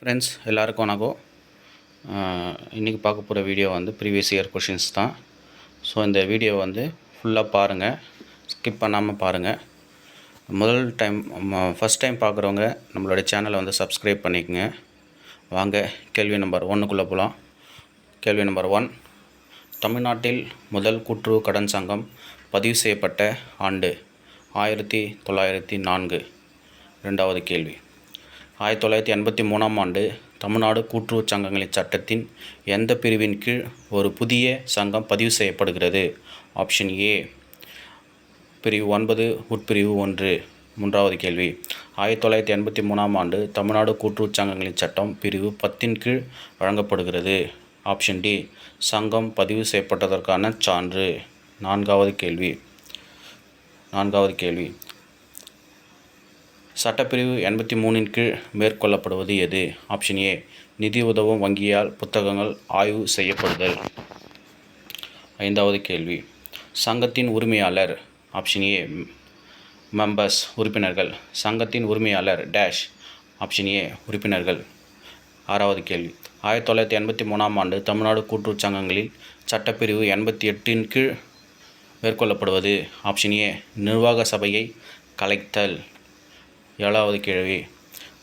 Friends எல்லாருக்கும் வணக்கம். இன்றைக்கி பார்க்க போகிற வீடியோ வந்து ப்ரீவியஸ் இயர் கொஷின்ஸ் தான். ஸோ இந்த வீடியோ வந்து ஃபுல்லாக பாருங்கள் ஸ்கிப் பண்ணாமல் பாருங்கள் முதல் டைம் ஃபஸ்ட் டைம் பார்க்குறவங்க நம்மளோட சேனலை வந்து சப்ஸ்கிரைப் பண்ணிக்கோங்க. வாங்க கேள்வி நம்பர் ஒன்றுக்குள்ளே போகலாம் கேள்வி நம்பர் ஒன் தமிழ்நாட்டில் முதல் கூட்டுறவு கடன் சங்கம் பதிவு செய்யப்பட்ட ஆண்டு ஆயிரத்தி தொள்ளாயிரத்தி நான்கு. ரெண்டாவது கேள்வி. ஆயிரத்தி தொள்ளாயிரத்தி எண்பத்தி மூணாம் ஆண்டு தமிழ்நாடு கூட்டுறவு சங்கங்களின் சட்டத்தின் எந்த பிரிவின் கீழ் ஒரு புதிய சங்கம் பதிவு செய்யப்படுகிறது? Option A. பிரிவு ஒன்பது உட்பிரிவு ஒன்று. மூன்றாவது கேள்வி. ஆயிரத்தி தொள்ளாயிரத்தி எண்பத்தி மூணாம் ஆண்டு தமிழ்நாடு கூட்டுறவு சங்கங்களின் சட்டம் பிரிவு பத்தின் கீழ் வழங்கப்படுகிறது. Option D. சங்கம் பதிவு செய்யப்பட்டதற்கான சான்று. நான்காவது கேள்வி. நான்காவது கேள்வி. சட்டப்பிரிவு எண்பத்தி மூணின் கீழ் மேற்கொள்ளப்படுவது எது? ஆப்ஷன் ஏ நிதி உதவும் வங்கியால் புத்தகங்கள் ஆய்வு செய்யப்படுதல். ஐந்தாவது கேள்வி. சங்கத்தின் உரிமையாளர் ஆப்ஷன் ஏ மெம்பர்ஸ் உறுப்பினர்கள். சங்கத்தின் உரிமையாளர் டேஷ் ஆப்ஷன் ஏ உறுப்பினர்கள். ஆறாவது கேள்வி. ஆயிரத்தி தொள்ளாயிரத்தி எண்பத்தி மூணாம் ஆண்டு தமிழ்நாடு கூட்டுறவு சங்கங்களில் சட்டப்பிரிவு எண்பத்தி எட்டின் கீழ் மேற்கொள்ளப்படுவது? ஆப்ஷன் ஏ நிர்வாக சபையை கலைத்தல். ஏழாவது கேள்வி.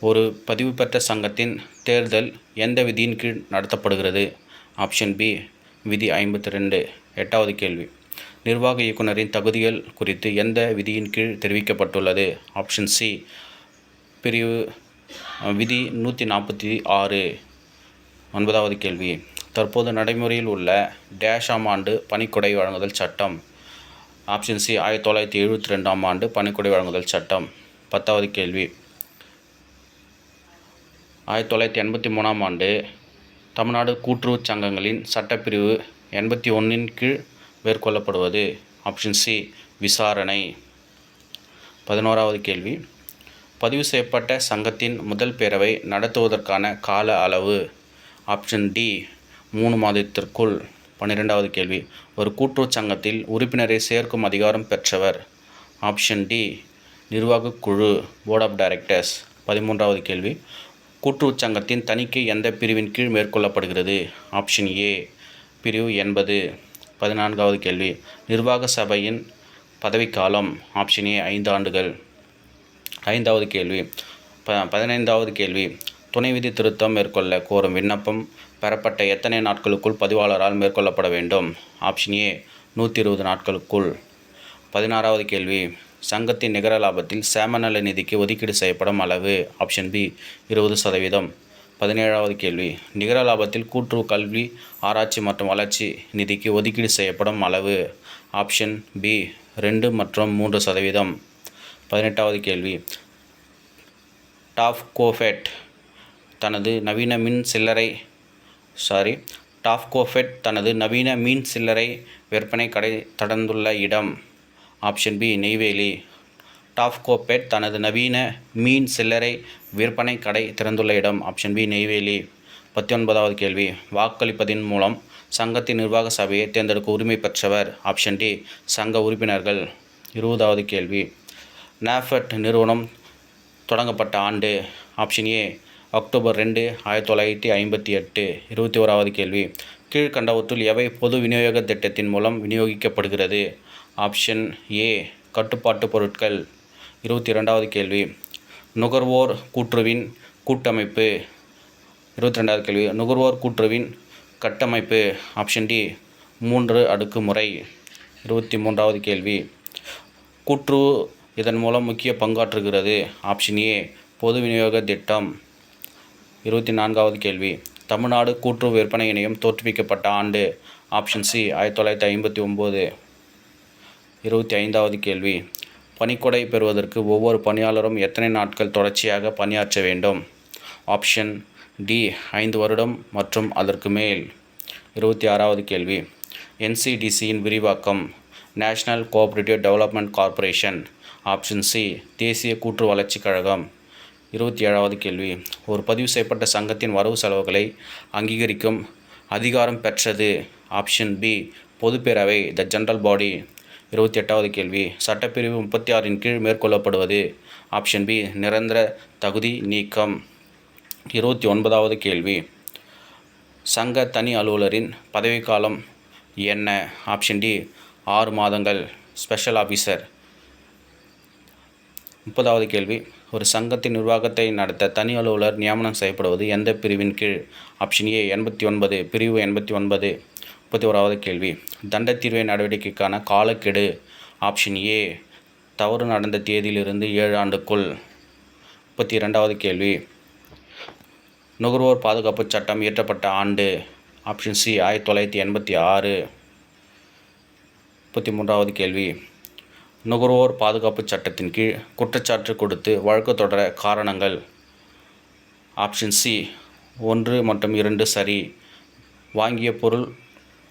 ஒரு பதிவு பெற்ற சங்கத்தின் தேர்தல் எந்த விதியின் கீழ் நடத்தப்படுகிறது? ஆப்ஷன் பி விதி ஐம்பத்தி ரெண்டு எட்டாவது கேள்வி. நிர்வாக இயக்குனரின் தகுதிகள் குறித்து எந்த விதியின் கீழ் தெரிவிக்கப்பட்டுள்ளது? ஆப்ஷன் சி பிரிவு விதி நூற்றி நாற்பத்தி ஆறு. ஒன்பதாவது கேள்வி. தற்போது நடைமுறையில் உள்ள டேஷாம் ஆண்டு பணிக்கொடை வழங்குதல் சட்டம். ஆப்ஷன் சி ஆயிரத்தி தொள்ளாயிரத்தி எழுபத்தி ரெண்டாம் ஆண்டு பணிக்கொடை வழங்குதல் சட்டம். பத்தாவது கேள்வி. ஆயிரத்தி தொள்ளாயிரத்தி எண்பத்தி மூணாம் ஆண்டு தமிழ்நாடு கூட்டுறவுச் சங்கங்களின் சட்டப்பிரிவு எண்பத்தி ஒன்றின் கீழ் மேற்கொள்ளப்படுவது. ஆப்ஷன் சி விசாரணை. பதினோராவது கேள்வி. பதிவு செய்யப்பட்ட சங்கத்தின் முதல் பேரவை நடத்துவதற்கான கால அளவு. ஆப்ஷன் டி மூணு மாதத்திற்குள். பன்னிரெண்டாவது கேள்வி. ஒரு கூட்டுறவு சங்கத்தில் உறுப்பினரை சேர்க்கும் அதிகாரம் பெற்றவர். ஆப்ஷன் டி நிர்வாகக்குழு போர்ட் ஆஃப் டைரக்டர்ஸ் பதிமூன்றாவது கேள்வி. கூட்டுறவுச் சங்கத்தின் தணிக்கை எந்த பிரிவின் கீழ் மேற்கொள்ளப்படுகிறது? ஆப்ஷன் ஏ பிரிவு எண்பது பதினான்காவது கேள்வி. நிர்வாக சபையின் பதவிக்காலம் ஆப்ஷன் ஏ ஐந்து ஆண்டுகள். ஐந்தாவது கேள்வி. ப பதினைந்தாவது கேள்வி. துணை விதி திருத்தம் மேற்கொள்ள கோரும் விண்ணப்பம் பெறப்பட்ட எத்தனை நாட்களுக்குள் பதிவாளரால் மேற்கொள்ளப்பட வேண்டும்? ஆப்ஷன் ஏ நூற்றி இருபது நாட்களுக்குள். பதினாறாவது கேள்வி. சங்கத்தின் நிகர லாபத்தில் சேமநல நிதிக்கு ஒதுக்கீடு செய்யப்படும் அளவு ஆப்ஷன் பி இருபது சதவீதம். பதினேழாவது கேள்வி. நிகர லாபத்தில் கூட்டுறவு கல்வி ஆராய்ச்சி மற்றும் வளர்ச்சி நிதிக்கு ஒதுக்கீடு செய்யப்படும் அளவு ஆப்ஷன் பி ரெண்டு மற்றும் மூன்று சதவீதம். பதினெட்டாவது கேள்வி. டாஃப் கோஃபெட் தனது நவீன மின் சில்லறை சாரி டாப்கோஃபெட் தனது நவீன மீன் சில்லறை விற்பனை கடை தொடர்ந்துள்ள இடம். Option B Neyveli. டாப்கோபேட் தனது நவீன மீன் சில்லறை விற்பனை கடை திறந்துள்ள இடம். Option B Neyveli. பத்தொன்பதாவது கேள்வி. வாக்களிப்பதின் மூலம் சங்கத்தின் நிர்வாக சபையை தேர்ந்தெடுக்க உரிமை பெற்றவர். ஆப்ஷன் டி சங்க உறுப்பினர்கள். இருபதாவது கேள்வி. நாஃபெட் நிறுவனம் தொடங்கப்பட்ட ஆண்டு. ஆப்ஷன் ஏ அக்டோபர் ரெண்டு ஆயிரத்தி தொள்ளாயிரத்தி ஐம்பத்தி எட்டு. இருபத்தி ஓராவது கேள்வி. கீழ்கண்டவற்றுள் எவை பொது விநியோக திட்டத்தின் மூலம் விநியோகிக்கப்படுகிறது? ஆப்ஷன் ஏ கட்டுப்பாட்டு பொருட்கள். இருபத்தி ரெண்டாவது கேள்வி. நுகர்வோர் கூற்றுவின் கூட்டமைப்பு. இருபத்தி ரெண்டாவது கேள்வி. நுகர்வோர் கூற்றுவின் கட்டமைப்பு. ஆப்ஷன் டி மூன்று அடுக்கு முறை. இருபத்தி மூன்றாவது கேள்வி. கூற்று இதன் மூலம் முக்கிய பங்காற்றுகிறது. ஆப்ஷன் ஏ பொது விநியோக திட்டம். இருபத்தி நான்காவது கேள்வி. தமிழ்நாடு கூற்று விற்பனை இணையம் தோற்றுவிக்கப்பட்ட ஆண்டு. ஆப்ஷன் சி ஆயிரத்தி தொள்ளாயிரத்தி ஐம்பத்தி ஒம்பது. இருபத்தி ஐந்தாவது கேள்வி. பணிக்கொடை பெறுவதற்கு ஒவ்வொரு பணியாளரும் எத்தனை நாட்கள் தொடர்ச்சியாக பணியாற்ற வேண்டும்? ஆப்ஷன் டி ஐந்து வருடம் மற்றும் அதற்கு மேல். இருபத்தி ஆறாவது கேள்வி. என்சிடிசியின் விரிவாக்கம். National cooperative development corporation. Option C தேசிய கூற்று வளர்ச்சிக் கழகம். இருபத்தி ஏழாவது கேள்வி. ஒரு பதிவு செய்யப்பட்ட சங்கத்தின் வரவு செலவுகளை அங்கீகரிக்கும் அதிகாரம் பெற்றது. ஆப்ஷன் பி பொதுப்பேரவை த ஜென்ரல் பாடி. இருபத்தி எட்டாவது கேள்வி. சட்டப்பிரிவு முப்பத்தி ஆறின் கீழ் மேற்கொள்ளப்படுவது ஆப்ஷன் பி நிரந்தர தகுதி நீக்கம். இருபத்தி ஒன்பதாவது கேள்வி. சங்க தனி அலுவலரின் பதவிக்காலம் என்ன? ஆப்ஷன் டி ஆறு மாதங்கள். ஸ்பெஷல் ஆஃபீஸர் முப்பதாவது கேள்வி. ஒரு சங்கத்தின் நிர்வாகத்தை நடத்த தனி அலுவலர் நியமனம் செய்யப்படுவது எந்த பிரிவின் கீழ்? ஆப்ஷன் ஏ எண்பத்தி ஒன்பது. பிரிவு எண்பத்தி ஒன்பது. முப்பத்தி ஓராவது கேள்வி. தண்ட தீர்வை நடவடிக்கைக்கான காலக்கெடு. ஆப்ஷன் ஏ தவறு நடந்த தேதியிலிருந்து ஏழு ஆண்டுக்குள். முப்பத்தி இரண்டாவது கேள்வி. நுகர்வோர் பாதுகாப்பு சட்டம் இயற்றப்பட்ட ஆண்டு. ஆப்ஷன் சி ஆயிரத்தி தொள்ளாயிரத்தி எண்பத்தி ஆறு. முப்பத்தி மூன்றாவது கேள்வி. நுகர்வோர் பாதுகாப்பு சட்டத்தின் கீழ் குற்றச்சாட்டு கொடுத்து வழக்கு தொடர காரணங்கள். ஆப்ஷன் சி ஒன்று மற்றும் இரண்டு சரி. வாங்கிய பொருள்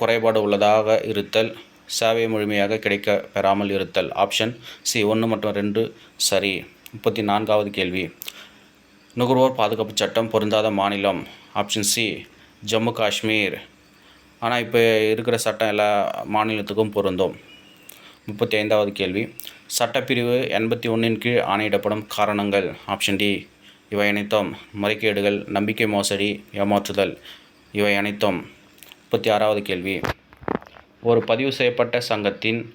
குறைபாடு உள்ளதாக இருத்தல் சேவை முழுமையாக கிடைக்க பெறாமல் இருத்தல். ஆப்ஷன் சி ஒன்று மற்றும் ரெண்டு. சரி முப்பத்தி நான்காவது கேள்வி. நுகர்வோர் பாதுகாப்பு சட்டம் பொருந்தாத மாநிலம். Option C Jammu Kashmir. ஆனால் இப்போ இருக்கிற சட்டம் எல்லா மாநிலத்துக்கும் பொருந்தும். முப்பத்தி ஐந்தாவது கேள்வி. சட்டப்பிரிவு எண்பத்தி ஒன்றின் கீழ் ஆணையிடப்படும் காரணங்கள். ஆப்ஷன் டி இவை அனைத்தும் முறைகேடுகள் நம்பிக்கை மோசடி ஏமாற்றுதல். இவை அனைத்தும் முப்பத்தி ஆறாவது கேள்வி. ஒரு பதிவு செய்யப்பட்ட சங்கத்தின்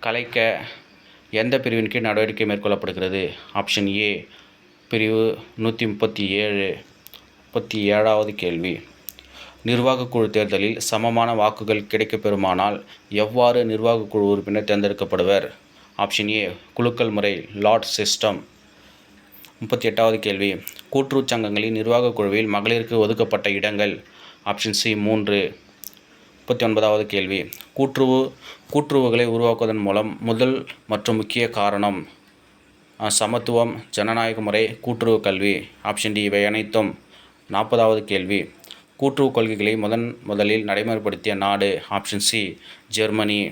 கலைக்க எந்த பிரிவின் கீழ் நடவடிக்கை மேற்கொள்ளப்படுகிறது? ஆப்ஷன் ஏ பிரிவு நூற்றி முப்பத்தி ஏழு முப்பத்தி ஏழாவது கேள்வி. நிர்வாகக் குழு தேர்தலில் சமமான வாக்குகள் கிடைக்கப்பெறுமானால் எவ்வாறு நிர்வாகக் குழு உறுப்பினர் தேர்ந்தெடுக்கப்படுவர்? ஆப்ஷன் ஏ குலுக்கல் முறை லாட் சிஸ்டம். முப்பத்தி எட்டாவது கேள்வி. கூட்டுறவு சங்கங்களின் நிர்வாகக் குழுவில் மகளிருக்கு ஒதுக்கப்பட்ட இடங்கள். ஆப்ஷன் சி மூன்று. முப்பத்தி ஒன்பதாவது கேள்வி. கூற்றுவு கூற்றுவுகளை உருவாக்குவதன் மூலம் முதல் மற்றும் முக்கிய காரணம். சமத்துவம் ஜனநாயக முறை கூட்டுறவு கல்வி. ஆப்ஷன் டி இவை அனைத்தும். நாற்பதாவது கேள்வி. கூட்டுறவு கொள்கைகளை முதன் முதலில் நடைமுறைப்படுத்திய நாடு. Option C Germany.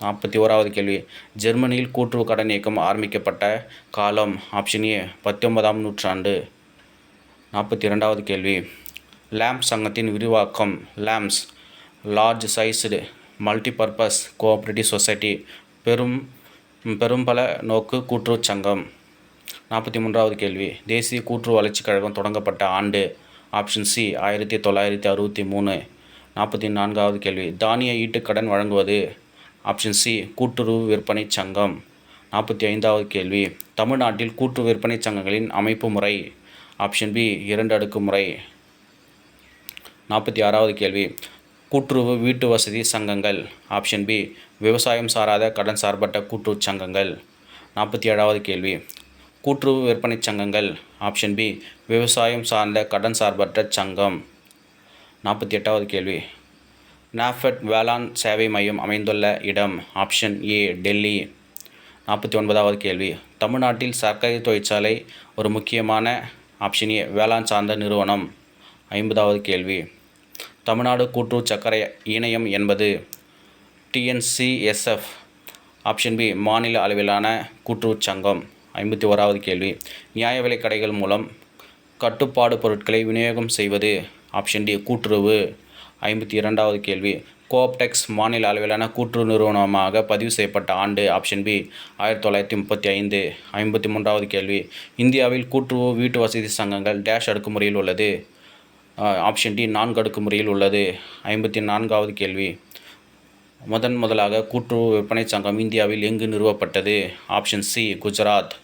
நாற்பத்தி ஓராவது கேள்வி. ஜெர்மனியில் கூட்டுறவு கடன் இயக்கம் ஆரம்பிக்கப்பட்ட காலம். ஆப்ஷன் ஏ பத்தொன்பதாம் நூற்றாண்டு. நாற்பத்தி இரண்டாவது கேள்வி. லேம்ப் சங்கத்தின் விரிவாக்கம். LAMPS large sized multipurpose cooperative society பெரும் பெரும்பல நோக்கு கூட்டுறவு சங்கம். நாற்பத்தி மூன்றாவது கேள்வி. தேசிய கூட்டுறவு வளர்ச்சிக் கழகம் தொடங்கப்பட்ட ஆண்டு ஆப்ஷன் சி ஆயிரத்தி தொள்ளாயிரத்தி அறுபத்தி மூணு. நாற்பத்தி நான்காவது கேள்வி. தானிய ஈட்டுக்கடன் வழங்குவது ஆப்ஷன் சி கூட்டுறவு விற்பனை சங்கம். நாற்பத்தி ஐந்தாவது கேள்வி. தமிழ்நாட்டில் கூட்டு விற்பனை சங்கங்களின் அமைப்பு முறை ஆப்ஷன் பி இரண்டு அடுக்கு முறை. நாற்பத்தி ஆறாவது கேள்வி. கூட்டுறவு வீட்டு வசதி சங்கங்கள். ஆப்ஷன் பி விவசாயம் சாராத கடன் சார்பட்ட கூட்டுறவு சங்கங்கள். நாற்பத்தி ஏழாவது கேள்வி. கூட்டுறவு விற்பனை சங்கங்கள். ஆப்ஷன் பி விவசாயம் சார்ந்த கடன் சார்பற்ற சங்கம். நாற்பத்தி எட்டாவது கேள்வி. நாஃபெட் வேளாண் சேவை மையம் அமைந்துள்ள இடம். Option A Delhi. நாற்பத்தி ஒன்பதாவது கேள்வி. தமிழ்நாட்டில் சர்க்கரை தொழிற்சாலை ஒரு முக்கியமான ஆப்ஷன் ஏ வேளாண் சார்ந்த நிறுவனம். ஐம்பதாவது கேள்வி. தமிழ்நாடு கூட்டுறவு சர்க்கரை இணையம் என்பது டிஎன்சிஎஸ்எஃப் ஆப்ஷன் பி மாநில அளவிலான கூற்று சங்கம். ஐம்பத்தி ஓராவது கேள்வி. நியாய விலை கடைகள் மூலம் கட்டுப்பாடு பொருட்களை விநியோகம் செய்வது ஆப்ஷன் டி கூட்டுறவு. ஐம்பத்தி இரண்டாவது கேள்வி. கோப்டெக்ஸ் மாநில அளவிலான கூட்டுறவு நிறுவனமாக பதிவு செய்யப்பட்ட ஆண்டு ஆப்ஷன் பி ஆயிரத்தி தொள்ளாயிரத்தி முப்பத்தி ஐந்து. ஐம்பத்தி மூன்றாவது கேள்வி. இந்தியாவில் கூட்டுறவு வீட்டு வசதி சங்கங்கள் டேஷ் அடுக்குமுறையில் உள்ளது. ஆப்ஷன் டி நான்கு அடுக்கு முறையில் உள்ளது. ஐம்பத்தி நான்காவது கேள்வி. முதன் முதலாக கூட்டுறவு விற்பனை சங்கம் இந்தியாவில் எங்கு நிறுவப்பட்டது? Option C Gujarat.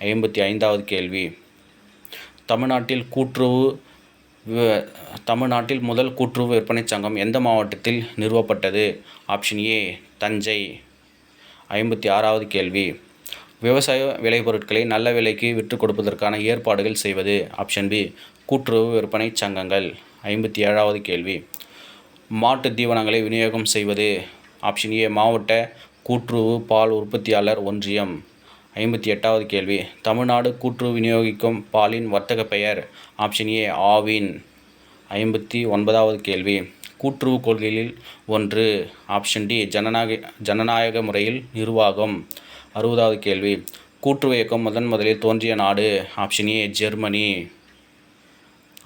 ஐம்பத்தி ஐந்தாவது கேள்வி. தமிழ்நாட்டில் கூட்டுறவு தமிழ்நாட்டில் முதல் கூட்டுறவு விற்பனை சங்கம் எந்த மாவட்டத்தில் நிறுவப்பட்டது? Option A Thanjai. ஐம்பத்தி ஆறாவது கேள்வி. விவசாய விளைபொருட்களை நல்ல விலைக்கு விற்றுக் கொடுப்பதற்கான ஏற்பாடுகள் செய்வது. ஆப்ஷன் பி கூட்டுறவு விற்பனை சங்கங்கள். ஐம்பத்தி ஏழாவது கேள்வி. மாட்டு தீவனங்களை விநியோகம் செய்வது. ஆப்ஷன் ஏ மாவட்ட கூட்டுறவு பால் உற்பத்தியாளர் ஒன்றியம். ஐம்பத்தி எட்டாவது கேள்வி. தமிழ்நாடு கூட்டுறவு விநியோகிக்கும் பாலின் வர்த்தக பெயர். Option A Aavin. ஐம்பத்தி ஒன்பதாவது கேள்வி. கூட்டுறவு கொள்கையில் ஒன்று. ஆப்ஷன் டி ஜனநாயக ஜனநாயக முறையில் நிர்வாகம். அறுபதாவது கேள்வி. கூட்டுறவு இயக்கம் முதன் முதலில் தோன்றிய நாடு. Option A Germany.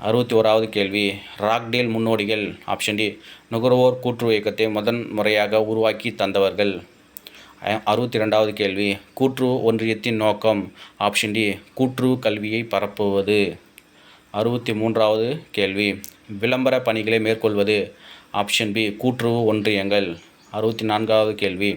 அறுபத்தி ஓராவது கேள்வி. ராக்டேல் முன்னோடிகள் ஆப்ஷன் டி நுகர்வோர் கூட்டுறவு இயக்கத்தை முதன் முறையாக உருவாக்கி தந்தவர்கள். அறுபத்தி ரெண்டாவது கேள்வி கூட்டுறவு ஒன்றியத்தின் நோக்கம் ஆப்ஷன் டி கூட்டுறவு கல்வியை பரப்புவது. அறுபத்தி மூன்றாவது கேள்வி விளம்பர பணிகளை மேற்கொள்வது ஆப்ஷன் பி கூட்டுறவு ஒன்றியங்கள். அறுபத்தி நான்காவது கேள்வி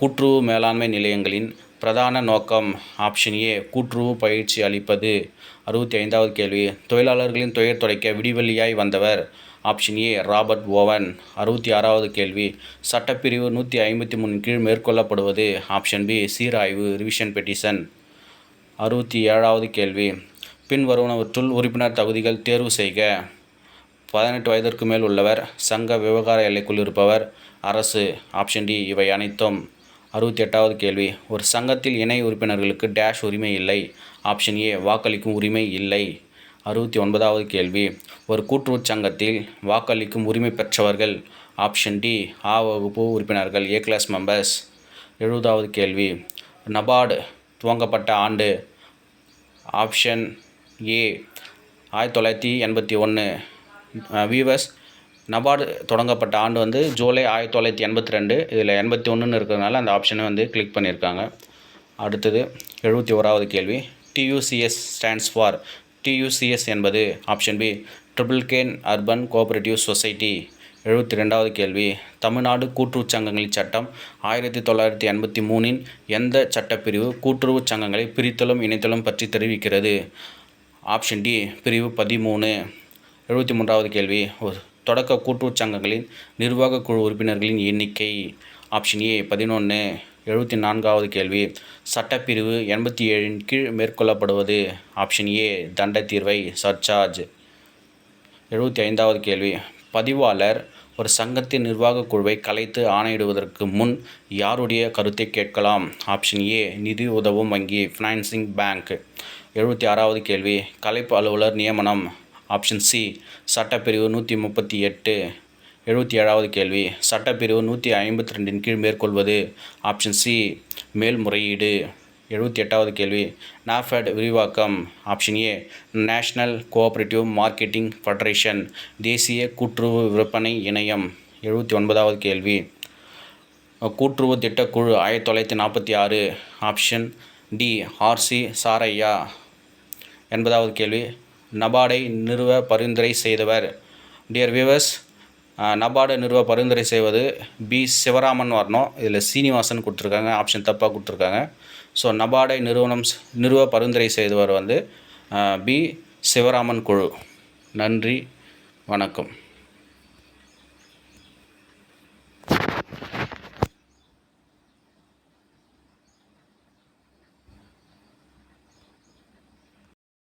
கூட்டுறவு மேலாண்மை நிலையங்களின் பிரதான நோக்கம் ஆப்ஷன் ஏ கூட்டுறவு பயிற்சி அளிப்பது. அறுபத்தி ஐந்தாவது கேள்வி. தொழிலாளர்களின் துயர் துடைக்க விடிவெளியாய் வந்தவர். ஆப்ஷன் ஏ ராபர்ட் ஓவன் அறுபத்தி ஆறாவது கேள்வி. சட்டப்பிரிவு நூற்றி ஐம்பத்தி மூணு கீழ் மேற்கொள்ளப்படுவது. ஆப்ஷன் பி சீராய்வு ரிவிஷன் பெட்டிஷன் அறுபத்தி ஏழாவது கேள்வி. பின்வருவனவற்றுள் உறுப்பினர் தகுதிகள் தேர்வு செய்க. பதினெட்டு வயதிற்கு மேல் உள்ளவர். சங்க விவகார எல்லைக்குள் இருப்பவர். அரசு. ஆப்ஷன் டி இவை அனைத்தும். அறுபத்தி எட்டாவது கேள்வி. ஒரு சங்கத்தில் இணை உறுப்பினர்களுக்கு டேஷ் உரிமை இல்லை. ஆப்ஷன் ஏ வாக்களிக்கும் உரிமை இல்லை. அறுபத்தி ஒன்பதாவது கேள்வி. ஒரு கூட்டுறவு சங்கத்தில் வாக்களிக்கும் உரிமை பெற்றவர்கள். ஆப்ஷன் டி ஆ வகுப்பு உறுப்பினர்கள் ஏ கிளாஸ் மெம்பர்ஸ் எழுபதாவது கேள்வி. நபார்டு துவங்கப்பட்ட ஆண்டு. ஆப்ஷன் ஏ ஆயிரத்தி தொள்ளாயிரத்தி எண்பத்தி ஒன்று வீவர்ஸ் நபார்டு தொடங்கப்பட்ட ஆண்டு வந்து ஜூலை ஆயிரத்தி தொள்ளாயிரத்தி எண்பத்தி ரெண்டு. இதில் எண்பத்தி ஒன்றுன்னு இருக்கிறதுனால அந்த ஆப்ஷனை வந்து கிளிக் பண்ணியிருக்காங்க. அடுத்தது எழுபத்தி ஓராவது கேள்வி. டியூசிஎஸ் ஸ்டாண்ட்ஸ் ஃபார் டியூசிஎஸ் என்பது option B Triplicane urban cooperative society எழுபத்தி ரெண்டாவது கேள்வி. தமிழ்நாடு கூட்டுறவு சங்கங்களின் சட்டம் ஆயிரத்தி தொள்ளாயிரத்தி எண்பத்தி மூணின் எந்த சட்டப்பிரிவு கூட்டுறவுச் சங்கங்களை பிரித்தலும் இணைத்தலும் பற்றி தெரிவிக்கிறது? ஆப்ஷன் டி பிரிவு பதிமூணு. எழுபத்தி மூன்றாவது கேள்வி. ஒரு தொடக்க கூட்டுறவு சங்கங்களின் நிர்வாகக் குழு உறுப்பினர்களின் எண்ணிக்கை ஆப்ஷன் ஏ பதினொன்று எழுபத்தி நான்காவது கேள்வி. சட்டப்பிரிவு எண்பத்தி ஏழின் கீழ் மேற்கொள்ளப்படுவது ஆப்ஷன் ஏ தண்ட தீர்வை சர்சார்ஜ் எழுபத்தி ஐந்தாவது கேள்வி. பதிவாளர் ஒரு சங்கத்தின் நிர்வாகக் குழுவை கலைத்து ஆணையிடுவதற்கு முன் யாருடைய கருத்தை கேட்கலாம்? ஆப்ஷன் ஏ நிதி உதவும் வங்கி ஃபினான்சிங் பேங்க் எழுபத்தி ஆறாவது கேள்வி. கலைப்பு அலுவலர் நியமனம். ஆப்ஷன் சி சட்டப்பிரிவு நூற்றி முப்பத்தி எட்டு எழுபத்தி ஏழாவது கேள்வி சட்டப்பிரிவு நூற்றி ஐம்பத்தி ரெண்டின் கீழ் மேற்கொள்வது. ஆப்ஷன் சி மேல்முறையீடு. எழுபத்தி எட்டாவது கேள்வி நாஃபெட் விரிவாக்கம். Option A national cooperative marketing federation தேசிய கூட்டுறவு விற்பனை இணையம். எழுபத்தி ஒன்பதாவது கேள்வி கூட்டுறவு திட்டக்குழு ஆயிரத்தி தொள்ளாயிரத்தி நாற்பத்தி ஆறு ஆப்ஷன் டி ஆர்சி சாரையா எண்பதாவது கேள்வி நபார்டை நிறுவ பரிந்துரை செய்தவர். டியர் வியூவர்ஸ் நபார்டு நிறுவ பரிந்துரை செய்வது பி. சிவராமன் வரணும். இதில் சீனிவாசன் கொடுத்துருக்காங்க. ஆப்ஷன் தப்பாக கொடுத்துருக்காங்க. ஸோ நபார்டை நிறுவனம் நிறுவ பரிந்துரை செய்தவர் வந்து பி. சிவராமன் குழு. நன்றி. வணக்கம்.